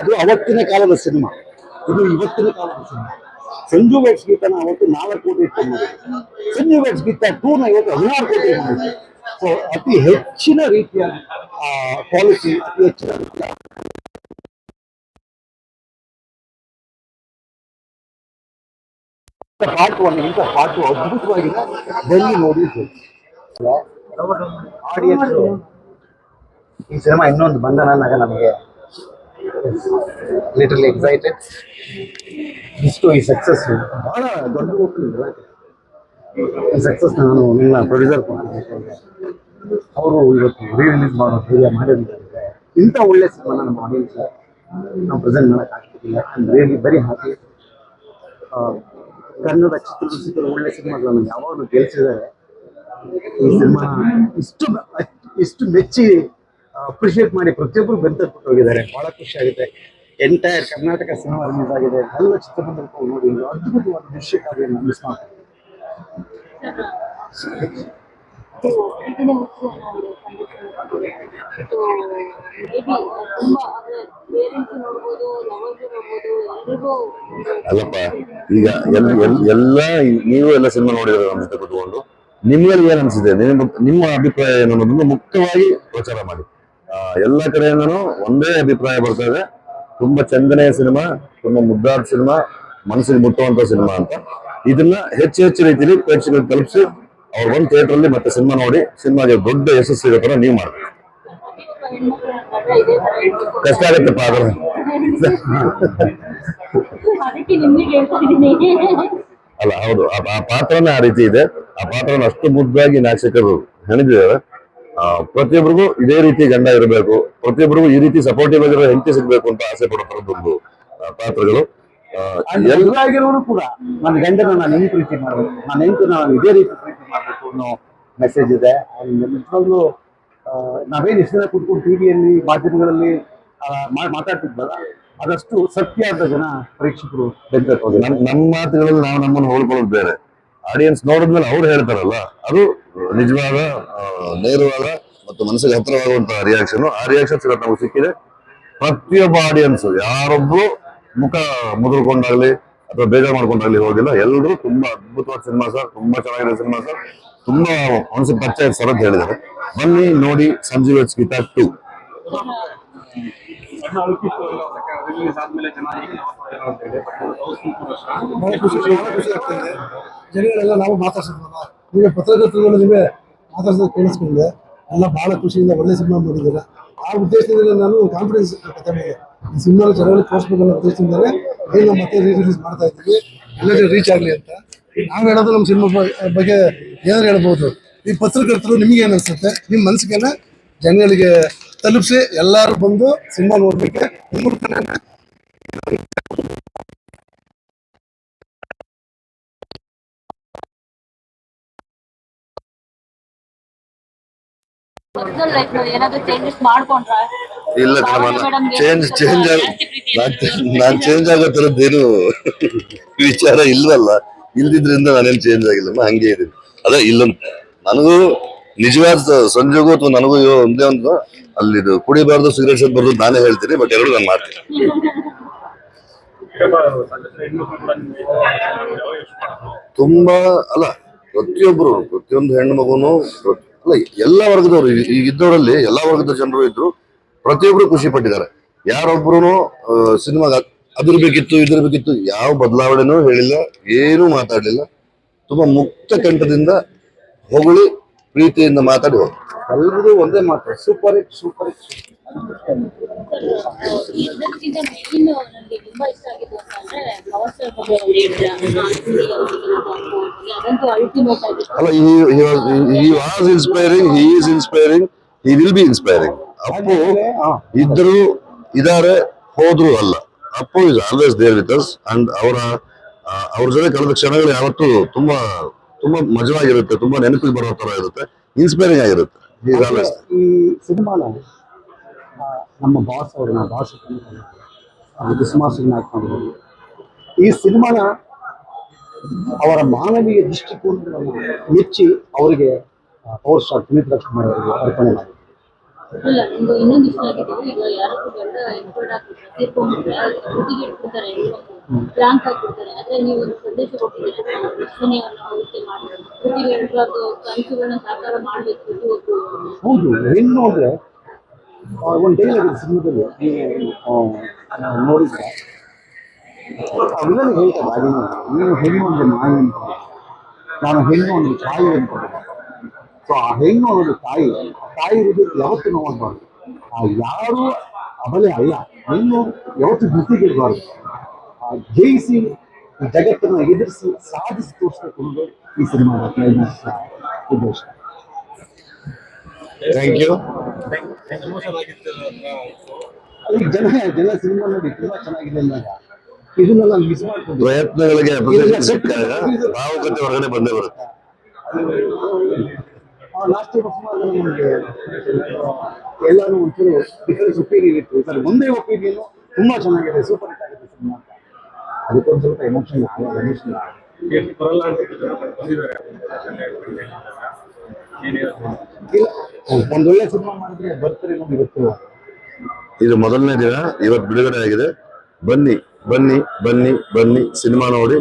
ಅದು ಅವತ್ತಿನ ಕಾಲದ ಸಿನಿಮಾ. ಇದು ಇವತ್ತಿನ ಕಾಲದ ಸಿನಿಮಾ. ಸಂಜು ವೆಟ್ಸ್ ಗೀತನ ಅವತ್ತು ನಾಲ್ಕು ಕೋಟಿ ಇಟ್ಟು ಮಾಡಿದ್ರು. ಸಂಜು ವೆಟ್ಸ್ ಗೀತ ಟೂನ ಇವತ್ತು ಹದಿನಾರು ಕೋಟಿ ಮಾಡಿದ್ರು. ಸೊ ಅತಿ ಹೆಚ್ಚಿನ ರೀತಿಯ ಕ್ವಾಲಿಟಿ ಅತಿ ಹೆಚ್ಚಿನ ರೀತಿಯ ಪಾರ್ಟ್ ಒನ್ ಇಂಥ ಪಾರ್ಟ್ ಅದ್ಭುತವಾಗಿದೆ ಬಂದು ನೋಡಿ ಆಡಿಯನ್ಸ್ ಈ ಸಿನಿಮಾ ಇನ್ನೊಂದು ಬಂಧನನಾಗ ನಮಗೆ ಲಿಟರ್ಲಿ ಎಕ್ಸೈಟೆಡ್ ಇಷ್ಟು ಈ ಸಕ್ಸಸ್ ಬಹಳ ದೊಡ್ಡ ಈ ಸಕ್ಸಸ್ ನಾನು ನಿಮ್ಮ ಪ್ರೊಡ್ಯೂಸರ್ ಅವರು ಇವತ್ತು ರೀ ರಿಲೀಸ್ ಮಾಡೋ ಧೈರ್ಯ ಮಾಡಿದ್ದಾರೆ. ಇಂಥ ಒಳ್ಳೆ ಸಿನಿಮಾನ ನಮ್ಮ ಆಡಿಯನ್ಸ್ ನಾವು ಪ್ರೆಸೆಂಟ್ ಮಾಡೋಕ್ಕಾಗ್ತಿಲ್ಲ ಅಂದ್ರೆ I really very happy Kannada ಚಿತ್ರರಸಿಕರು ಒಳ್ಳೆ ಸಿನಿಮಾಗಳನ್ನು ಯಾವಾಗಲೂ ಗೆಲ್ಸಿದ್ದಾರೆ. ಈ ಸಿನಿಮಾ ಇಷ್ಟು ಇಷ್ಟು ಮೆಚ್ಚಿ ಅಪ್ರಿಷಿಯೇಟ್ ಮಾಡಿ ಪ್ರತಿಯೊಬ್ಬರು ಬೆಂತಟ್ಟು ಹೋಗಿದ್ದಾರೆ. ಬಹಳ ಖುಷಿ ಆಗುತ್ತೆ. ಎಂಟೈರ್ ಕರ್ನಾಟಕ ಸಿನಿಮಾ ರಿಲೀಸ್ ಆಗಿದೆ. ಎಲ್ಲ ಚಿತ್ರಮಂದಿರಕ್ಕೆ ನೋಡಿ ಅದ್ಭುತವಾದ ನೋಡ್ಬೋದು ಎಲ್ರಿಗೂ ಅಲ್ಲಪ್ಪ, ಈಗ ಎಲ್ ಎಲ್, ಎಲ್ಲ ನೀವು ಎಲ್ಲ ಸಿನಿಮಾ ನೋಡಿದ್ರೆ ನಮ್ಮ ಜೊತೆ ಕೂತ್ಕೊಂಡು ನಿಮ್ಗೆ ಏನ್ ಅನ್ಸಿದೆ ನಿಮ್ಮ ಅಭಿಪ್ರಾಯ ಏನು ಅನ್ನೋದನ್ನ ಮುಕ್ತವಾಗಿ ಪ್ರಚಾರ ಮಾಡಿ. ಎಲ್ಲ ಕಡೆಯಿಂದನೂ ಒಂದೇ ಅಭಿಪ್ರಾಯ ಬರ್ತಾ ಇದೆ. ತುಂಬಾ ಚಂದನೆಯ ಸಿನಿಮಾ ತುಂಬಾ ಮುದ್ದಾದ ಸಿನಿಮಾ ಮನಸ್ಸಿಗೆ ಮುಟ್ಟುವಂತ ಸಿನಿಮಾ ಅಂತ. ಇದನ್ನ ಹೆಚ್ಚು ಹೆಚ್ಚು ರೀತಿಯಲ್ಲಿ ಪ್ರೇಕ್ಷಕರಿಗೆ ತಲುಪಿಸಿ ಅವ್ರ ಒಂದು ಥಿಯೇಟರ್ ಅಲ್ಲಿ ಮತ್ತೆ ಸಿನಿಮಾ ನೋಡಿ ಸಿನಿಮಾಗೆ ದೊಡ್ಡ ಯಶಸ್ಸು ಸಿಗೋ ತರ ನೀವು ಮಾಡ್ಬೇಕು. ಇದೇ. ಕಷ್ಟ ಆಗುತ್ತೆ ಪಾದ್ರ ಅಲ್ಲ ಹೌದು. ಆ ಪಾತ್ರನೇ ಆ ರೀತಿ ಇದೆ. ಆ ಪಾತ್ರನ ಅಷ್ಟು ಮುದ್ದಾಗಿ ನಾಚಕರು ಹೆಣೆದಿದ್ದಾರೆ. ಪ್ರತಿಯೊಬ್ಬರಿಗೂ ಇದೇ ರೀತಿ ಗಂಡ ಇರಬೇಕು. ಪ್ರತಿಯೊಬ್ಬರಿಗೂ ಈ ರೀತಿ ಸಪೋರ್ಟಿವ್ ಆಗಿರೋ ಹೆಂಡತಿ ಸಿಗಬೇಕು ಅಂತ ಆಸೆ ಪಡೋ ಪಾತ್ರಗಳು. ಎಲ್ಲರಾಗಿರೋರು ಕೂಡ ನನ್ನ ಗಂಡನ ನಾನು ಹೆಂಗ್ ಪ್ರೀತಿ ಮಾಡಬೇಕು? ನನ್ನ ಹೆಂಡತಿ ನಾನು ಇದೇ ರೀತಿ ಪ್ರೀತಿ ಮಾಡ್ಬೇಕು ಅನ್ನೋ ಮೆಸೇಜ್ ಇದೆ. ನಿಜವಾಗ್ಲು ನಾವೇನ್ ಎಷ್ಟು ದಿನ ಕೂತ್ಕೊಂಡು ಟಿವಿಯಲ್ಲಿ ಮಾಧ್ಯಮಗಳಲ್ಲಿ ಮಾತಾಡ್ತಿದ್ವಲ್ಲ ಅದಷ್ಟು ಸತ್ಯ ಅಂತ ಜನ ಪ್ರೇಕ್ಷಕರು ಹೋಗಿಲ್ಲ ನಮ್ಮ ಮಾತುಗಳಲ್ಲಿ ನಾವು ನಮ್ಮನ್ನು ಹೋಲ್ಕೊಳ್ಳೋದು ಬೇರೆ. ಆಡಿಯನ್ಸ್ ನೋಡಿದ್ಮೇಲೆ ಅವ್ರು ಹೇಳ್ತಾರಲ್ಲ, ಅದು ನಿಜವಾದ ನೇರವಾದ ಮತ್ತು ಮನಸ್ಸಿಗೆ ಹತ್ತಿರವಾಗುವಂತಹ ರಿಯಾಕ್ಷನ್ ಆ ರಿಯಾಕ್ಷನ್ ಇವತ್ತು ನಮಗೆ ಸಿಕ್ಕಿದೆ ಪ್ರತಿಯೊಬ್ಬ ಆಡಿಯನ್ಸ್ ಯಾರೊಬ್ರು ಮುಖ ಮುದುರ್ಕೊಂಡಾಗ್ಲಿ ಅಥವಾ ಬೇಜಾರು ಮಾಡ್ಕೊಂಡಾಗ್ಲಿ ಹೋಗಿಲ್ಲ ಎಲ್ಲರೂ ತುಂಬಾ ಅದ್ಭುತವಾದ ಸಿನಿಮಾ ಸರ್, ತುಂಬಾ ಚೆನ್ನಾಗಿದೆ ಸಿನಿಮಾ ಸರ್. ತುಂಬಾ ಮನಸ್ಸು ಪರಿಚಯ ಸರ್ ಅಂತ ಹೇಳಿದ್ದಾರೆ. ಬನ್ನಿ ನೋಡಿ ಸಂಜೀವ್ ಗೀತಾ ಟು ಈಗ ಬಹಳ ಖುಷಿ ಖುಷಿ ಆಗ್ತದೆ. ಜನಗಳೆಲ್ಲ ನಾವು ಮಾತಾಡ್ಸಿದ್ವಲ್ಲ ನೀವೇ ಪತ್ರಕರ್ತರುಗಳು ನಿಮಗೆ ಮಾತಾಡ್ಸೋದು ಕೇಳಿಸ್ಕೊಂಡೆ ಎಲ್ಲ ಬಹಳ ಖುಷಿಯಿಂದ ಒಳ್ಳೆ ಸಿನಿಮಾ ಮಾಡಿದ್ದಾರೆ? ಆ ಉದ್ದೇಶದಿಂದ ನಾನು ಕಾನ್ಫಿಡೆನ್ಸ್ ಕತೆ ಮೇಲೆ ಈ ಸಿನಿಮಾ ಜನಗಳಿಗೆ ತೋರಿಸ್ಬೇಕನ್ನೋ ಉದ್ದೇಶದಿಂದಲೇ ಮತ್ತೆ ರೀ ರಿಲೀಸ್ ಮಾಡ್ತಾ ಇದ್ದೀವಿ. ಎಲ್ಲರೂ ರೀಚ್ ಆಗಲಿ ಅಂತ. ನಾವು ಹೇಳೋದು ನಮ್ಮ ಸಿನಿಮಾ ಬಗ್ಗೆ ಏನಾದ್ರು ಹೇಳ್ಬೋದು. ಈ ಪತ್ರಕರ್ತರು ನಿಮ್ಗೆ ಏನು ಅನ್ಸುತ್ತೆ? ನಿಮ್ಮ ಮನಸ್ಸಿಗೆಲ್ಲ ಜನಗಳಿಗೆ ತಲುಪಿಸಿ ಎಲ್ಲರೂ ಬಂದು ಸಿನಿಮಾ ನೋಡ್ಲಿಕ್ಕೆ ಇಲ್ಲ ಚೇಂಜ್ ಚೇಂಜ್ ನಾನ್ ಚೇಂಜ್ ಆಗೋ ಥರದ್ದೇನು ವಿಚಾರ ಇಲ್ವಲ್ಲ? ಇಲ್ದಿದ್ರಿಂದ ನಾನೇನು ಚೇಂಜ್ ಆಗಿಲ್ಲಮ್ಮ ಹಂಗೆ ಇದೀನಿ ಅದೇ ಇಲ್ಲ ನನಗೂ ನಿಜವಾದ ಸಂಜೆಗೂ ಅಥವಾ ನನಗೂ ಒಂದೇ ಒಂದು ಅಲ್ಲಿದು ಕುಡಿಬಾರ್ದು ಸಿಗರೇಟ್ ಬರ್ದು ನಾನೇ ಹೇಳ್ತೀನಿ ಬಟ್ ಎರಡು ನಾನು ಮಾಡ್ತೀನಿ. ತುಂಬಾ, ಅಲ್ಲ, ಪ್ರತಿಯೊಬ್ರು, ಪ್ರತಿಯೊಂದು ಹೆಣ್ಣು ಮಗುನು ಅಲ್ಲ, ಎಲ್ಲ ವರ್ಗದವರು ಈಗ ಇದ್ದವರಲ್ಲಿ ಎಲ್ಲಾ ವರ್ಗದ ಜನರು ಇದ್ರು, ಪ್ರತಿಯೊಬ್ರು ಖುಷಿ ಪಟ್ಟಿದ್ದಾರೆ. ಯಾರೊಬ್ರು ಸಿನಿಮಾಗ ಅದಿರ್ಬೇಕಿತ್ತು, ಇದಿರ್ಬೇಕಿತ್ತು, ಯಾವ ಬದಲಾವಣೆನೂ ಹೇಳಿಲ್ಲ, ಏನೂ ಮಾತಾಡ್ಲಿಲ್ಲ. ತುಂಬಾ ಮುಕ್ತ ಕಂಠದಿಂದ ಹೊಗಳಿ ಪ್ರೀತಿಯಿಂದ ಮಾತಾಡುವ. ಎಲ್ರಿಗೂ ಒಂದೇ ಮಾತು ಸೂಪರ್ ಹಿಟ್ ಸೂಪರ್ ಹಿಟ್ ಅಲ್ಲ was inspiring he is inspiring he will be inspiring Appu ಇದ್ರು ಇದಾರೆ ಹೋದ್ರು ಅಲ್ಲ. Appu is always there with us and ಅವರ ಅವ್ರ ಜೊತೆ ಕಳೆದ ಕ್ಷಣಗಳು ಯಾವತ್ತು ತುಂಬಾ ತುಂಬಾ ಮಜವಾಗಿರುತ್ತೆ ತುಂಬಾ ನೆನಪಿಗೆ ಬರೋ ತರ ಇರುತ್ತೆ ಇನ್ಸ್ಪೈರಿಂಗ್ ಆಗಿರುತ್ತೆ. ಈ ಸಿನಿಮಾನ ನಮ್ಮ ಬಾಸ್ ಅವರು ಬಾಸ್ ನಾಯಕ್ ಮಾಡಿದ್ರು ಈ ಸಿನಿಮಾನ ಅವರ ಮಾನವೀಯ ದೃಷ್ಟಿಕೋನಗಳನ್ನು ಮೆಚ್ಚಿ ಅವರಿಗೆ ಪವರ್ ಸ್ಟಾರ್ ಪುನೀತ್ ರಾಜ್ಕುಮಾರ್ ಅವರಿಗೆ ಅರ್ಪಣೆ ಮಾಡಿದ್ರು. ಅಲ್ಲ ಇನ್ನೊಂದು ಈಗ ಗಂಡ ಇಟ್ಬಿಡ್ತಾರೆ ಬ್ಲಾಂಕ್ ಹಾಕಿರ್ತಾರೆ. ಆದ್ರೆ ನೀವು ಒಂದು ಸಂದೇಶ ಕೊಟ್ಟಿದ್ದೀರಿ ಸಾಕಾರ ಮಾಡ್ಬೇಕು ಹೌದು, ಹೆಣ್ಣು ಅಂದ್ರೆ ಒಂದು ಡೈಲಾಗ್ ಇದೆ ಸಿನಿಮಾದಲ್ಲಿ. ನೀವು ನೋಡಿದ್ರೆ. ಅವೆಲ್ಲ ಹೇಳ್ತಾರೆ ಹಾಗೆ ನೀನು ಹೆಣ್ಣು ಅಂದ್ರೆ ನಾಯಿ ಅಂತ ನಾನು ಹೆಣ್ಣು ಒಂದು ತಾಯಿ ಅಂತ ಸೊ ಆ ಹೆಣ್ಣು ಅನ್ನೋದು ತಾಯಿ ತಾಯಿ ಹೃದಯಕ್ಕೆ ಯಾವತ್ತೂ ನೋವಾಗಬಾರ್ದು ಆ ಯಾರು ಅಬಲೆ ಅಲ್ಲ. ಹೆಣ್ಣು ಯಾವತ್ತು ಜೊತೆಗಿರಬಾರ್ದು ಜಯಿಸಿ ಈ ಜಗತ್ತನ್ನು ಎದುರಿಸಿ ಸಾಧಿಸಿ ತೋರಿಸ್ಕೊಂಡು ಈ ಸಿನಿಮಾದ ಕ್ಲೈಮ್ಯಾಕ್ಸ್ ಉದ್ದೇಶ. ಥ್ಯಾಂಕ್ ಯು ಜನ ಜನ ಸಿನಿಮಾ ನೋಡಿ ತುಂಬಾ ಚೆನ್ನಾಗಿದೆ ಅಂದಾಗ ಇದನ್ನೆಲ್ಲ ಮಿಸ್ ಮಾಡ್ಕೊಂಡು ಪ್ರಯತ್ನಗಳಿಗೆ ಸಿಕ್ಕಾಗ ಭಾವುಕತೆ ಹೊರಗಡೆ ಬಂದೇ ಬರುತ್ತೆ. ಲಾಸ್ಟ್ ನಮಗೆ ಎಲ್ಲಾನು ಒಂಚೂರು ಡಿಫರೆನ್ಸ್ ಒಪಿನಿಯನ್ ಇತ್ತು. ಸರ್ ಒಂದೇ ಒಪಿನಿಯನ್ ತುಂಬಾ ಚೆನ್ನಾಗಿದೆ ಸೂಪರ್ ಹಿಟ್ ಆಗಿದೆ ಸಿನಿಮಾ. ಅದಕ್ಕೊಂದು ಸ್ವಲ್ಪ ಎಮೋಷನ್ ಎಮೋಷನ್ ಬರಲ್ಲ ಒಂದೊಳ್ಳೆ ಸಿನಿಮಾ ಮಾಡಿದ್ರೆ ಬರ್ತಾರೆ ನಮ್ಗೆ ಗೊತ್ತು ಇದು ಮೊದಲನೇ ದಿನ ಇವತ್ತು ಬಿಡುಗಡೆ ಆಗಿದೆ. ಬನ್ನಿ ಬನ್ನಿ ಬನ್ನಿ ಬನ್ನಿ ಸಿನಿಮಾ ನೋಡಿ.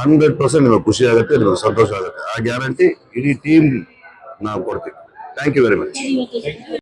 ಹಂಡ್ರೆಡ್ ಪರ್ಸೆಂಟ್ ನಿಮಗೆ ಖುಷಿ ಆಗುತ್ತೆ ನಿಮಗೆ ಸಂತೋಷ ಆಗುತ್ತೆ. ಆ ಗ್ಯಾರಂಟಿ ಇಡೀ ಟೀಮ್ ನಾವು ಕೊಡ್ತೀವಿ. Thank you very much